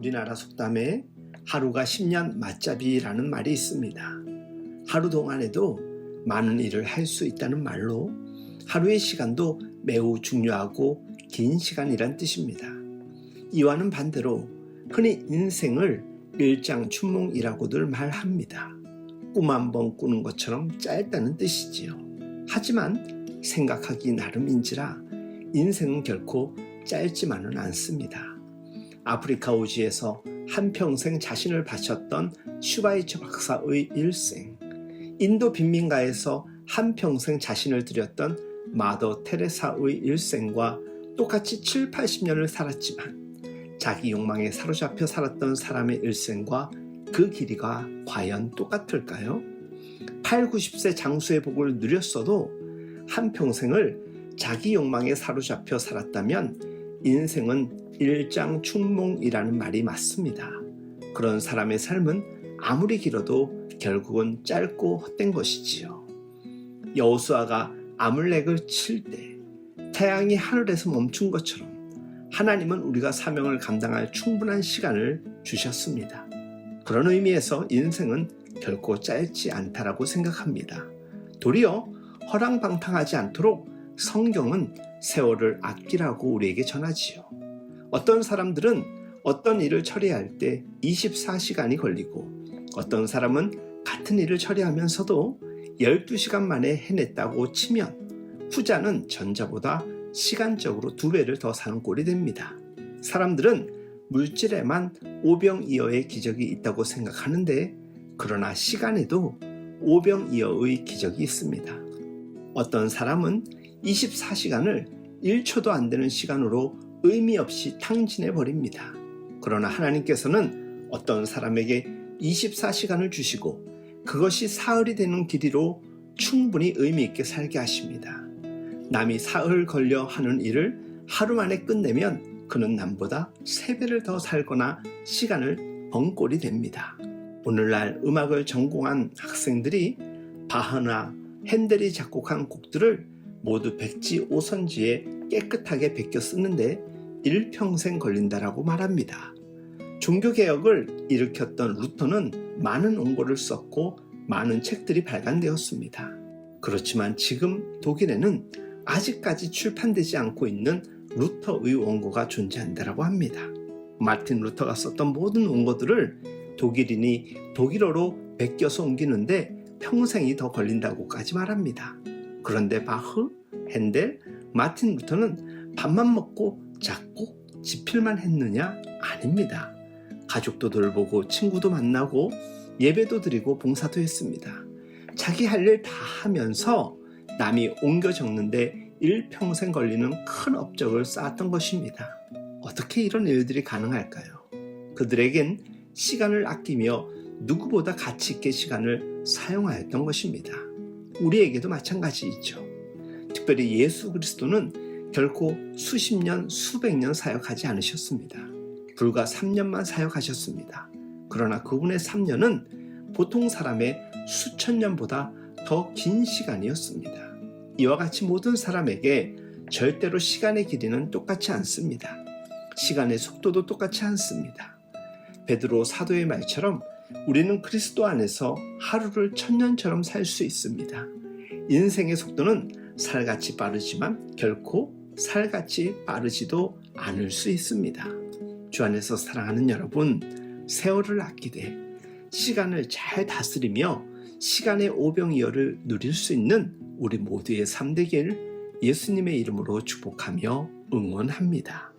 우리나라 속담에 하루가 10년 맞잡이라는 말이 있습니다. 하루 동안에도 많은 일을 할 수 있다는 말로 하루의 시간도 매우 중요하고 긴 시간이란 뜻입니다. 이와는 반대로 흔히 인생을 일장춘몽이라고들 말합니다. 꿈 한 번 꾸는 것처럼 짧다는 뜻이지요. 하지만 생각하기 나름인지라 인생은 결코 짧지만은 않습니다. 아프리카 오지에서 한평생 자신을 바쳤던 슈바이처 박사의 일생, 인도 빈민가에서 한평생 자신을 들였던 마더 테레사의 일생과 똑같이 7, 80년을 살았지만 자기 욕망에 사로잡혀 살았던 사람의 일생과 그 길이가 과연 똑같을까요? 8, 90세 장수의 복을 누렸어도 한평생을 자기 욕망에 사로잡혀 살았다면 인생은 일장춘몽이라는 말이 맞습니다. 그런 사람의 삶은 아무리 길어도 결국은 짧고 헛된 것이지요. 여호수아가 아물렉을 칠 때 태양이 하늘에서 멈춘 것처럼 하나님은 우리가 사명을 감당할 충분한 시간을 주셨습니다. 그런 의미에서 인생은 결코 짧지 않다라고 생각합니다. 도리어 허랑방탕하지 않도록 성경은 세월을 아끼라고 우리에게 전하지요. 어떤 사람들은 어떤 일을 처리할 때 24시간이 걸리고 어떤 사람은 같은 일을 처리하면서도 12시간 만에 해냈다고 치면 후자는 전자보다 시간적으로 두 배를 더 사는 꼴이 됩니다. 사람들은 물질에만 오병이어의 기적이 있다고 생각하는데 그러나 시간에도 오병이어의 기적이 있습니다. 어떤 사람은 24시간을 1초도 안 되는 시간으로 의미 없이 탕진해 버립니다. 그러나 하나님께서는 어떤 사람에게 24시간을 주시고 그것이 사흘이 되는 길이로 충분히 의미 있게 살게 하십니다. 남이 사흘 걸려 하는 일을 하루 만에 끝내면 그는 남보다 세 배를 더 살거나 시간을 번 꼴이 됩니다. 오늘날 음악을 전공한 학생들이 바하나 핸델이 작곡한 곡들을 모두 백지 오선지에 깨끗하게 베껴 쓰는데 일평생 걸린다라고 말합니다. 종교개혁을 일으켰던 루터는 많은 원고를 썼고 많은 책들이 발간되었습니다. 그렇지만 지금 독일에는 아직까지 출판되지 않고 있는 루터의 원고가 존재한다라고 합니다. 마틴 루터가 썼던 모든 원고들을 독일인이 독일어로 베껴서 옮기는데 평생이 더 걸린다고까지 말합니다. 그런데 바흐, 핸델, 마틴 루터는 밥만 먹고 작곡, 지필만 했느냐? 아닙니다. 가족도 돌보고 친구도 만나고 예배도 드리고 봉사도 했습니다. 자기 할 일 다 하면서 남이 옮겨 적는데 일평생 걸리는 큰 업적을 쌓았던 것입니다. 어떻게 이런 일들이 가능할까요? 그들에겐 시간을 아끼며 누구보다 가치 있게 시간을 사용하였던 것입니다. 우리에게도 마찬가지이죠. 특별히 예수 그리스도는 결코 수십 년, 수백 년 사역하지 않으셨습니다. 불과 3년만 사역하셨습니다. 그러나 그분의 3년은 보통 사람의 수천 년보다 더 긴 시간이었습니다. 이와 같이 모든 사람에게 절대로 시간의 길이는 똑같지 않습니다. 시간의 속도도 똑같지 않습니다. 베드로 사도의 말처럼 우리는 그리스도 안에서 하루를 천년처럼 살 수 있습니다. 인생의 속도는 살같이 빠르지만 결코 살같이 빠르지도 않을 수 있습니다. 주 안에서 사랑하는 여러분, 세월을 아끼되 시간을 잘 다스리며 시간의 오병이어를 누릴 수 있는 우리 모두의 삶 되길 예수님의 이름으로 축복하며 응원합니다.